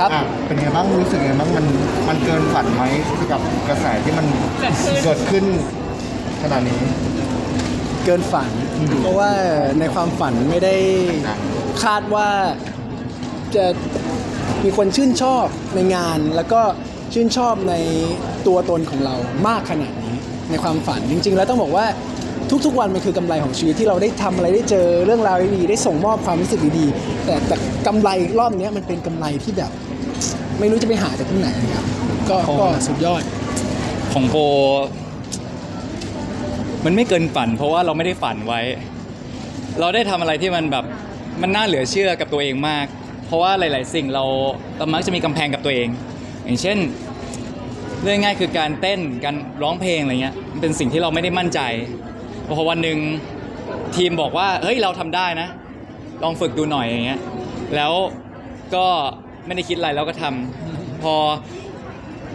ครับ อะเป็นไงบ้างรู้สึกไงบ้างมันมันเกินฝันไหมกับกระแสที่มันเกิดขึ้นขนาดนี้ เกินฝันเพราะว่าในความฝันไม่ได้คาดว่าจะมีคนชื่นชอบในงาน แล้วก็ชื่นชอบในตัวตนของเรามากขนาดนี้ ในความฝันจริง ๆ แล้วต้องบอกว่าทุกๆวันมันคือกำไรของชีวิตที่เราได้ทำอะไรได้เจอเรื่องราวดีๆได้ส่งมอบความรู้สึกดีๆแต่แต่กำไรรอบเนี้ยมันเป็นกำไรที่แบบ ไม่รู้จะไปหาจากที่ไหนนะครับก็ก็สุดยอด ของโป มันไม่เกินฝัน เพราะว่าเราไม่ได้ฝันไว้ เราได้ทำอะไรที่มันแบบมันน่าเหลือเชื่อกับตัวเองมาก เพราะว่าหลาย ๆ สิ่งเราเรามักจะมีกำแพงกับตัวเอง อย่างเช่นเรื่องง่ายคือการเต้นการร้องเพลงอะไรเงี้ยมันเป็นสิ่งที่เราไม่ได้มั่นใจพอวันหนึ่งทีมบอกว่าเฮ้ยเราทำได้นะ ลองฝึกดูหน่อยอย่างเงี้ยแล้วก็ ไม่ได้คิดอะไรแล้วก็ทำพอ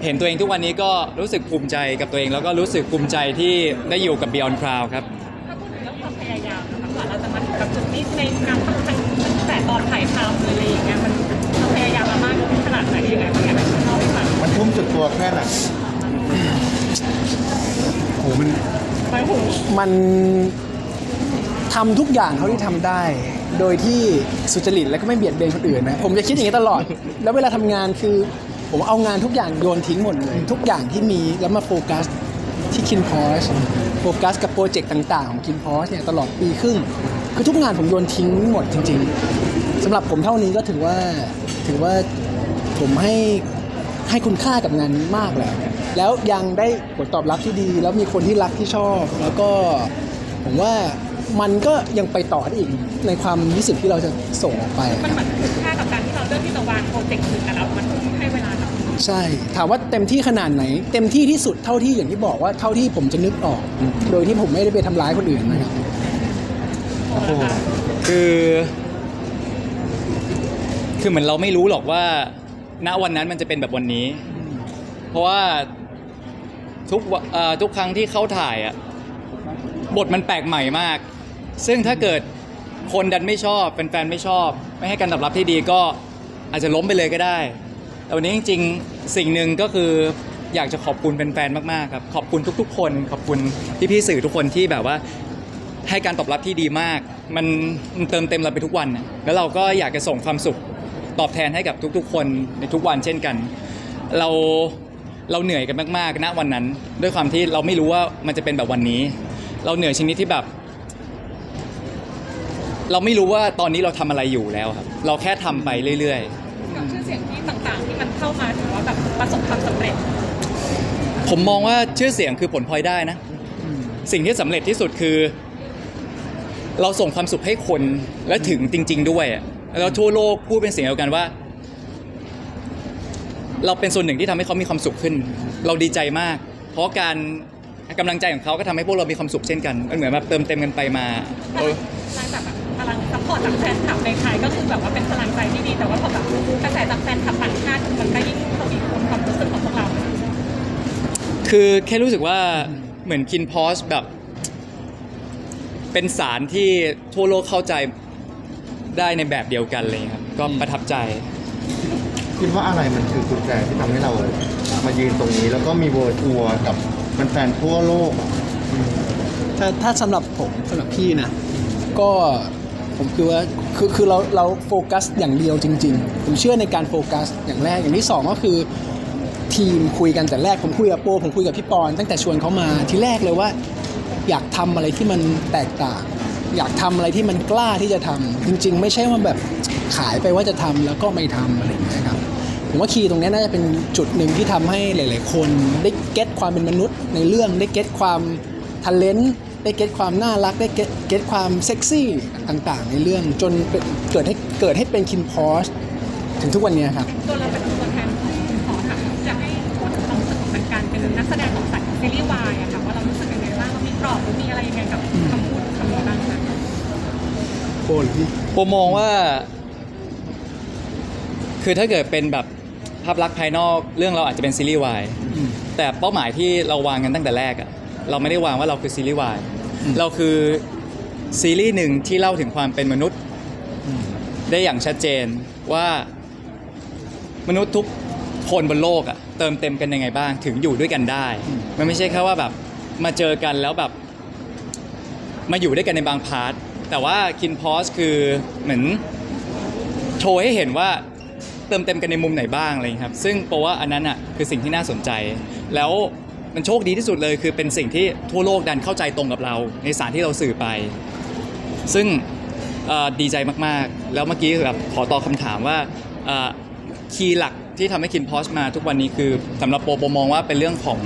เห็นตัวเองทุกวันนี้ก็รู้สึกภูมิใจกับตัวเอง แล้วก็รู้สึกภูมิใจที่ได้อยู่กับ Beyond Cloud ครับ ถ้าพูดถึงเรื่องความพยายามนะคะกว่าเราจะมาถึงกับจุดนี้ในการทำทั้งตั้งแต่ตอนถ่ายทำเลยอะไรอย่างเงี้ยมันเราพยายามมามากขนาดไหนยังไงบ้างอยากให้คุณเล่าให้ฟังมันทุ่มสุดตัวแค่ไหนโหมัน ไปหูมันทำทุกอย่างเท่าที่ทำได้ โดยที่สุจริตและก็ไม่เบียดเบียนคนอื่นนะผมจะคิดอย่างนี้ตลอด แล้วเวลาทำงานคือผมเอางานทุกอย่างโยนทิ้งหมดเลย ทุกอย่างที่มีแล้วมาโฟกัสที่คินพอสโฟกัสกับโปรเจกต์ต่างๆของคินพอสเนี่ยตลอดปีครึ่งคือทุกงานผมโยนทิ้งหมดจริง ๆสำหรับผมเท่านี้ก็ถือว่าถือว่าผมให้ให้คุณค่ากับงานมากแล้ว แล้วยังได้ผลตอบรับที่ดี แล้วมีคนที่รักที่ชอบ แล้วก็ผมว่า มันก็ยังไปต่อได้อีกในความรู้สึกที่เราจะส่งออกไป มันเหมือนคุณค่ากับการที่เราเลือกที่จะวางโปรเจกต์ถึงกันแล้วมันให้เวลากับใช่ ถามว่าเต็มที่ขนาดไหน เต็มที่ที่สุดเท่าที่อย่างที่บอกว่าเท่าที่ผมจะนึกออก โดยที่ผมไม่ได้ไปทำร้ายคนอื่นนะครับ โอ้โหคือ คือเหมือนเราไม่รู้หรอกว่า ณวันนั้นมันจะเป็นแบบวันนี้ เพราะว่าทุกวะเอ่อทุกครั้งที่เข้าถ่ายอะบทมันแปลกใหม่มาก ซึ่งถ้าเกิดคนดันไม่ชอบแฟนๆไม่ชอบ ไม่ให้การตอบรับที่ดีก็อาจจะล้มไปเลยก็ได้ แต่วันนี้จริงๆ สิ่งหนึ่งก็คืออยากจะขอบคุณแฟนๆมากๆครับขอบคุณทุก ๆ คน ขอบคุณพี่ๆสื่อทุกคนที่แบบว่าให้การตอบรับที่ดีมาก มันเติมเต็มเราไปทุกวันนะแล้วเราก็อยากจะส่งความสุขตอบแทนให้กับทุกๆ คนในทุกวันเช่นกัน เราเราเหนื่อยกันมากๆณวันนั้น ด้วยความที่เราไม่รู้ว่ามันจะเป็นแบบวันนี้ เราเหนื่อยชนิดที่แบบ เราไม่รู้ว่าตอนนี้เราทำอะไรอยู่แล้วครับ เราแค่ทำไปเรื่อย กับชื่อเสียงที่ต่างๆ ที่มันเข้ามาถือว่าแบบประสบความสำเร็จ ๆ ผมมองว่าชื่อเสียงคือผลพลอยได้นะ สิ่งที่สำเร็จที่สุดคือ เราส่งความสุขให้คนและถึงจริง ๆ ด้วยอะแล้วทั่วโลกพูดเป็นเสียงเดียวกันว่า เราเป็นส่วนหนึ่งที่ทำให้เขามีความสุขขึ้น เราดีใจมาก เพราะการกำลังใจของเขาก็ทำให้พวกเรามีความสุขเช่นกันมันเหมือนแบบเติมเต็มกันไปมา เออ หลังจากแบบพ ลังซัพพอร์ตจากแฟนคลับในไทยก็คือแบบว่าเป็นพลังใจที่ดี แต่ว่าพอแบบกระแสจากแฟนคลับต่างชาติมันก็ยิ่งทวีคูณความรู้สึกของพวกเรา คือแค่รู้สึกว่าเหมือนคินพอสแบบ เป็นสารที่ทั่วโลกเข้าใจได้ในแบบเดียวกันเลยครับ ก็ประทับใจ คิดว่าอะไรมันคือกุญแจที่ทำให้เรามายืนตรงนี้ แล้วก็มีเวิร์ทัวร์กับแฟนๆทั่วโลกอะถ้าถ้าสำหรับผมสำหรับพี่นะ ก็ ผมคือว่าคือคือเราเราโฟกัสอย่างเดียวจริง ๆ ผมเชื่อในการโฟกัสอย่างแรกอย่างที่สองก็คือ ทีมคุยกันแต่แรกผมคุยกับโปผมคุยกับพี่ปอนตั้งแต่ชวนเขามาที่แรกเลยว่า อยากทำอะไรที่มันแตกต่าง อยากทำอะไรที่มันกล้าที่จะทำจริง ๆ ไม่ใช่ว่าแบบขายไปว่าจะทำแล้วก็ไม่ทำอะไรอย่างเงี้ยครับผมว่าคีย์ตรงนี้น่าจะเป็นจุดหนึ่งที่ทำให้หลาย ๆ คน ได้เก็ตความเป็นมนุษย์ในเรื่องได้เก็ตความทันเลน ได้เก็ตความน่ารักได้เก็ตเก็ตความเซ็กซี่ต่างๆ ในเรื่องจนเป็นเกิดให้เกิดให้เป็นคินพอสถึงทุกวันเนี้ยครับตัวเราเป็นตัวแทนของคุณหอค่ะจะให้พูดถึงความรู้สึกของการเป็นนักแสดงของสายซีรีส์วายอะค่ะว่าเรารู้สึกยังไงบ้างเรามีกรอบหรือมีอะไรยังไงกับคำพูดคำนี้บ้างคะโอ้ยพี่ผมมองว่า คือถ้าเกิดเป็นแบบภาพลักษณ์ภายนอกเรื่องเราอาจจะเป็นซีรีส์วายอืมแต่เป้าหมายที่เราวางกันตั้งแต่แรกอะเราไม่ได้วางว่าเราคือซีรีส์วายอืม เราคือซีรีส์หนึ่งที่เล่าถึงความเป็นมนุษย์ได้อย่างชัดเจนว่ามนุษย์ทุกคนบนโลกอะเติมเต็มกันยังไงบ้าง ถึงอยู่ด้วยกันได้ มันไม่ใช่แค่ว่าแบบมาเจอกันแล้วแบบ มาอยู่ด้วยกันในบางพาร์ทแต่ว่าคินพอสคือเหมือนโชว์ให้เห็นว่าเติมเต็มกันในมุมไหนบ้างอะไรอย่างเงี้ยครับ ซึ่งโปรว่าอันนั้นอะคือสิ่งที่น่าสนใจ แล้ว มันโชคดีที่สุดเลย คือเป็นสิ่งที่ทั่วโลกดันเข้าใจตรงกับเรา ในสารที่เราสื่อไป ซึ่งดีใจมากๆ แล้วเมื่อกี้แบบขอตอบคำถามว่าคีย์หลักที่ทำให้คินพอสมาทุกวันนี้คือสำหรับโปรโปมองว่าเป็นเรื่องของ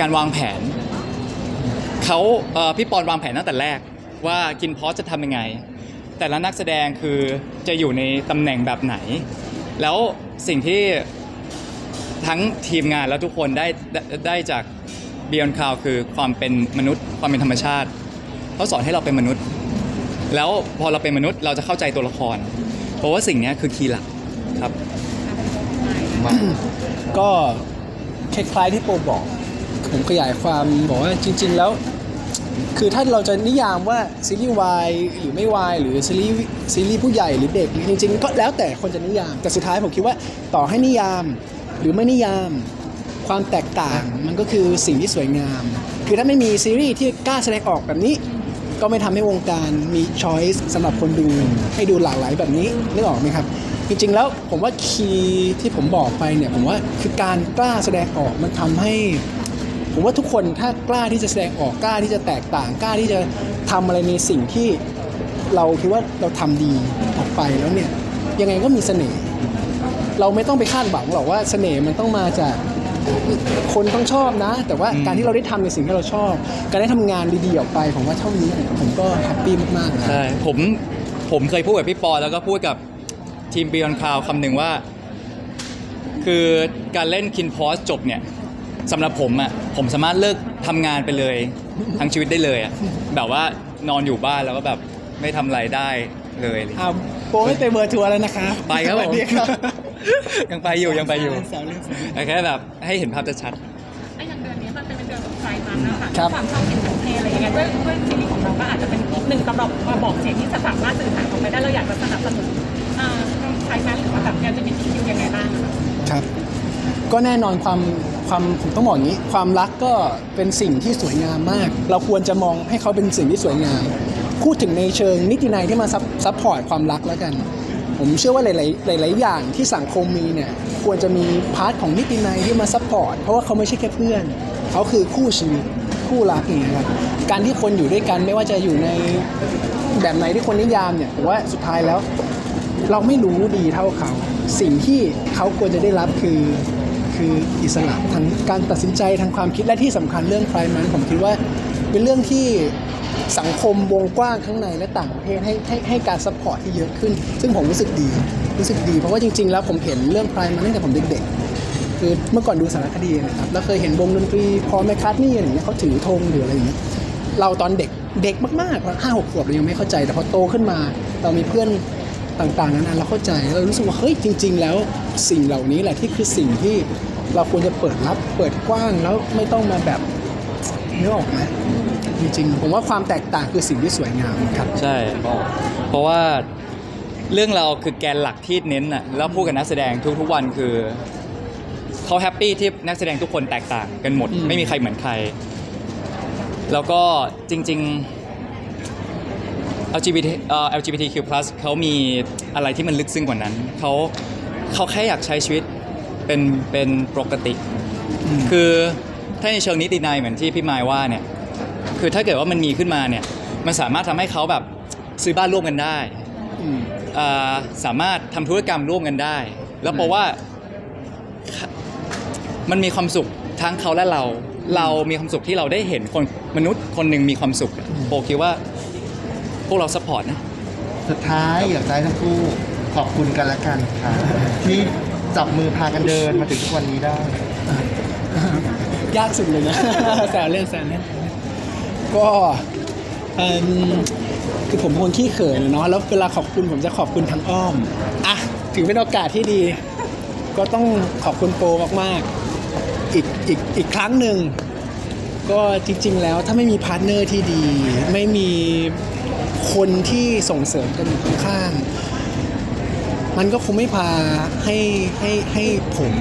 การวางแผนเขาพี่ปอนวางแผนตั้งแต่แรกว่ากินพอสจะทำยังไง แต่ละนักแสดงคือจะอยู่ในตำแหน่งแบบไหน แล้วสิ่งที่ ทั้งทีมงานแล้วทุกคนได้ได้ได้จาก Beyond Cloud คือความเป็นมนุษย์ ความเป็นธรรมชาติเขาสอนให้เราเป็นมนุษย์ แล้วพอเราเป็นมนุษย์เราจะเข้าใจตัวละคร เพราะว่าสิ่งเนี้ยคือคีย์หลักครับมาก็คล้ายๆที่โปบอก ผมขยายความบอกว่าจริง ๆ แล้ว คือถ้าเราจะนิยามว่าซีรีส์วายหรือไม่วายหรือซีรีส์ซีรีส์ผู้ใหญ่หรือเด็ก จริง ๆ ก็แล้วแต่คนจะนิยามแต่สุดท้ายผมคิดว่าต่อให้นิยาม หรือไม่นิยามความแตกต่างมันก็คือสิ่งที่สวยงาม คือถ้าไม่มีซีรีส์ที่กล้าแสดงออกแบบนี้ ก็ไม่ทำให้วงการมีช้อยส์สำหรับคนดูให้ดูหลากหลายแบบนี้นึกออกไหมครับ จริงๆแล้วผมว่าคีย์ที่ผมบอกไปเนี่ยผมว่าคือการกล้าแสดงออกมันทำให้ ผมว่าทุกคนถ้ากล้าที่จะแสดงออกกล้าที่จะแตกต่างกล้าที่จะทำอะไรในสิ่งที่เราคิดว่าเราทำดีออกไปแล้วเนี่ยยังไงก็มีเสน่ห์ เราไม่ต้องไปคาดหวังหรอกว่าเสน่ห์มันต้องมาจากคนต้องชอบนะ แต่ว่าอืมการที่เราได้ทำในสิ่งที่เราชอบ การได้ทำงานดีๆออกไปผมว่าเท่านี้ผมก็แฮปปี้มากๆแล้วใช่ผมผมเคยพูดกับพี่ปอแล้วก็พูดกับทีม Beyond Cloud คำหนึ่งว่า คือการเล่นคินพอสจบเนี่ยสำหรับผมอะ่ะผมสามารถเลิกทำงานไปเลย ทั้งชีวิตได้เลยอะ่ะแบบว่านอนอยู่บ้านแล้วก็แบบไม่ทำอะไรได้เลยอะไรอย่างเงี้ยอ้าว โปรไม่ไปเบอร์ทัวร์แล้วนะคะไปครับผมสวัสดีครับยังไปอยู่ยังไปอยู่แซวเล่นแซวเล่นแต่แค่แบบให้เห็นภาพชัดไอ้อย่างเดือนนี้มันเป็นเดือนของไฟมันนะคะครับ ความชอบกินของเพลอะไรอย่างเงี้ยด้วยด้วยซีรีส์ของเราก็อาจจะเป็นอีกหนึ่งตำรับมาบอกเสียงที่จะสามารถสื่อสารออกไปได้เราอยากจะสนับสนุนอ่าไฟมันหรือว่าแบบการจะมีทีมยังไงบ้างอะคะครับ ก็แน่นอนความความผมต้องบอกอย่างนี้ ความรักก็เป็นสิ่งที่สวยงามมาก เราควรจะมองให้เขาเป็นสิ่งที่สวยงาม พูดถึงในเชิงนิตินัยที่มาซับซัพพอร์ตความรักแล้วกัน ผมเชื่อว่าหลาย ๆ หลาย ๆ อย่างที่สังคมมีเนี่ยควรจะมีพาร์ทของนิตินัยที่มาซัพพอร์ตเพราะว่าเขาไม่ใช่แค่เพื่อน เขาคือคู่ชีวิตคู่รักองเงี้ยครับการที่คนอยู่ด้วยกันไม่ว่าจะอยู่ในแบบไหนที่คนนิยามเนี่ยผมว่าสุดท้ายแล้ว เราไม่รู้ดีเท่าเขา สิ่งที่เขาควรจะได้รับคือคืออิสระทางการตัดสินใจทางความคิดและที่สำคัญเรื่องไพร์มันผมคิดว่าเป็นเรื่องที่ สังคมวงกว้างข้างในและต่างประเทศให้ให้ให้การซัพพอร์ตที่เยอะขึ้น ซึ่งผมรู้สึกดีรู้สึกดีเพราะว่าจริง ๆ แล้วผมเห็นเรื่องไพร์มันตั้งแต่ผมเด็กๆคือเมื่อก่อนดูสารคดีนะครับแล้วเคยเห็นวงดนตรีพอแมคคาร์ทนี่อะไรอย่างเงี้ยเขาถือธงหรืออะไรอย่างเงี้ยเราตอนเด็กเด็กมากๆห้าหกขวบเรายังไม่เข้าใจแต่พอโตขึ้นมา เรามีเพื่อนต่างๆนานาเราเข้าใจเรารู้สึกว่าเฮ้ยจริง ๆ แล้วสิ่งเหล่านี้แหละที่คือสิ่งที่เราควรจะเปิดรับเปิดกว้างแล้วไม่ต้องมาแบบ นึกออกไหมจริงๆ ผมว่าความแตกต่างคือสิ่งที่สวยงามครับๆใช่ เพราะว่าเรื่องเราคือแกนหลักที่เน้นอะแล้วพูดกับนักแสดงทุกๆวันคือเขาแฮปปี้ที่นักแสดงทุกคนแตกต่างกันหมด อืม ไม่มีใครเหมือนใคร แล้วก็จริง ๆ LGBT เอ่อ LGBTQ+ เขามีอะไรที่มันลึกซึ้งกว่านั้น เขาเขาแค่อยากใช้ชีวิตเป็นเป็นปกติ คือ ถ้าในเชิงนิตินัยเหมือนที่พี่มายว่าเนี่ยคือถ้าเกิดว่ามันมีขึ้นมาเนี่ยมันสามารถทำให้เขาแบบซื้อบ้านร่วมกันได้อ่าสามารถทำธุรกรรมร่วมกันได้ แล้วเพราะว่ามันมีความสุขทั้งเขาและเรา เรามีความสุขที่เราได้เห็นคนมนุษย์คนหนึ่งมีความสุขโปคิดว่าพวกเราสปอร์ตนะสุดท้ายอยากจะให้ทั้งคู่ขอบคุณกันและกันค่ะที่จับมือพากันเดินมาถึงทุกวันนี้ได้ ยากสุดเลยนะ แซวเล่นแซวเล่นก็เอิ่มคือผมเป็นคนขี้เขินอะเนาะแล้วเวลาขอบคุณผมจะขอบคุณทางอ้อมอะถือเป็นโอกาสที่ดี ก็ต้องขอบคุณโปรมากๆอีกอีกอีกครั้งหนึ่งก็จริง ๆ แล้วถ้าไม่มีพาร์ทเนอร์ที่ดี ไม่มีคนที่ส่งเสริมกันอยู่ข้างๆมันก็คงไม่พาให้ให้ให้ผม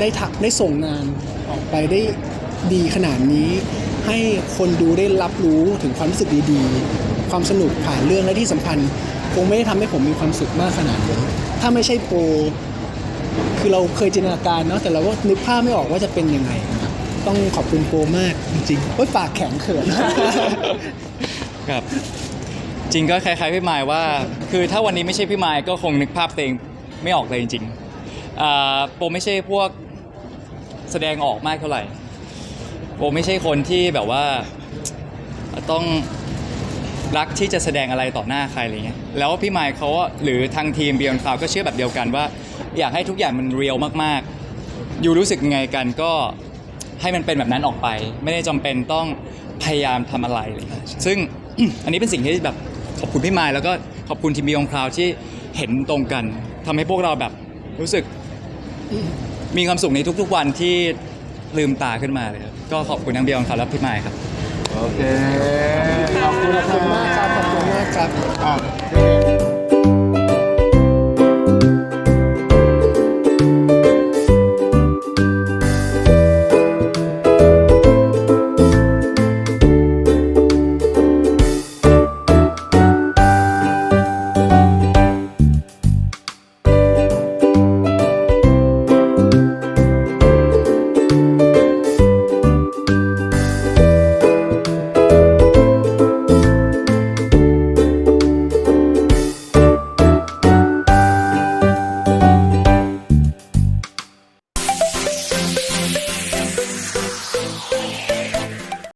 ได้ทำได้ส่งงาน ออกไปได้ดีขนาดนี้ ให้คนดูได้รับรู้ถึงความรู้สึกดีๆ ความสนุกผ่านเรื่องและที่สำคัญคงไม่ได้ทำให้ผมมีความสุขมากขนาดนี้ถ้าไม่ใช่โปรคือเราเคยจินตนาการเนาะแต่เราก็นึกภาพไม่ออกว่าจะเป็นยังไง ต้องขอบคุณโปรมากจริงๆโอ้ยปากแข็งเขิน ครับ จริงก็คล้ายๆพี่มายว่า คือถ้าวันนี้ไม่ใช่พี่มายก็คงนึกภาพตัวเองไม่ออกเลยจริงๆอ่าโปรไม่ใช่พวก แสดงออกมากเท่าไหร่โปไม่ใช่คนที่แบบว่าต้องรักที่จะแสดงอะไรต่อหน้าใครอะไรเงี้ยแล้วพี่มายเขาหรือทางทีม Beyond Cloud ก็เชื่อแบบเดียวกันว่า อยากให้ทุกอย่างมันเรียลมากๆ อยู่รู้สึกไงกันก็ให้มันเป็นแบบนั้นออกไป ไม่ได้จำเป็นต้องพยายามทำอะไรอะไรเลยซึ่งอันนี้เป็นสิ่งที่แบบขอบคุณพี่มายแล้วก็ขอบคุณทีม Beyond Cloud ที่เห็นตรงกันทำให้พวกเราแบบรู้สึก มีความสุขในทุกๆวันที่ลืมตาขึ้นมาเลยครับก็ขอบคุณทั้ง Beyond Cloud และพี่มายครับ โอเค ขอบคุณมากครับ ขอบคุณมากครับอะ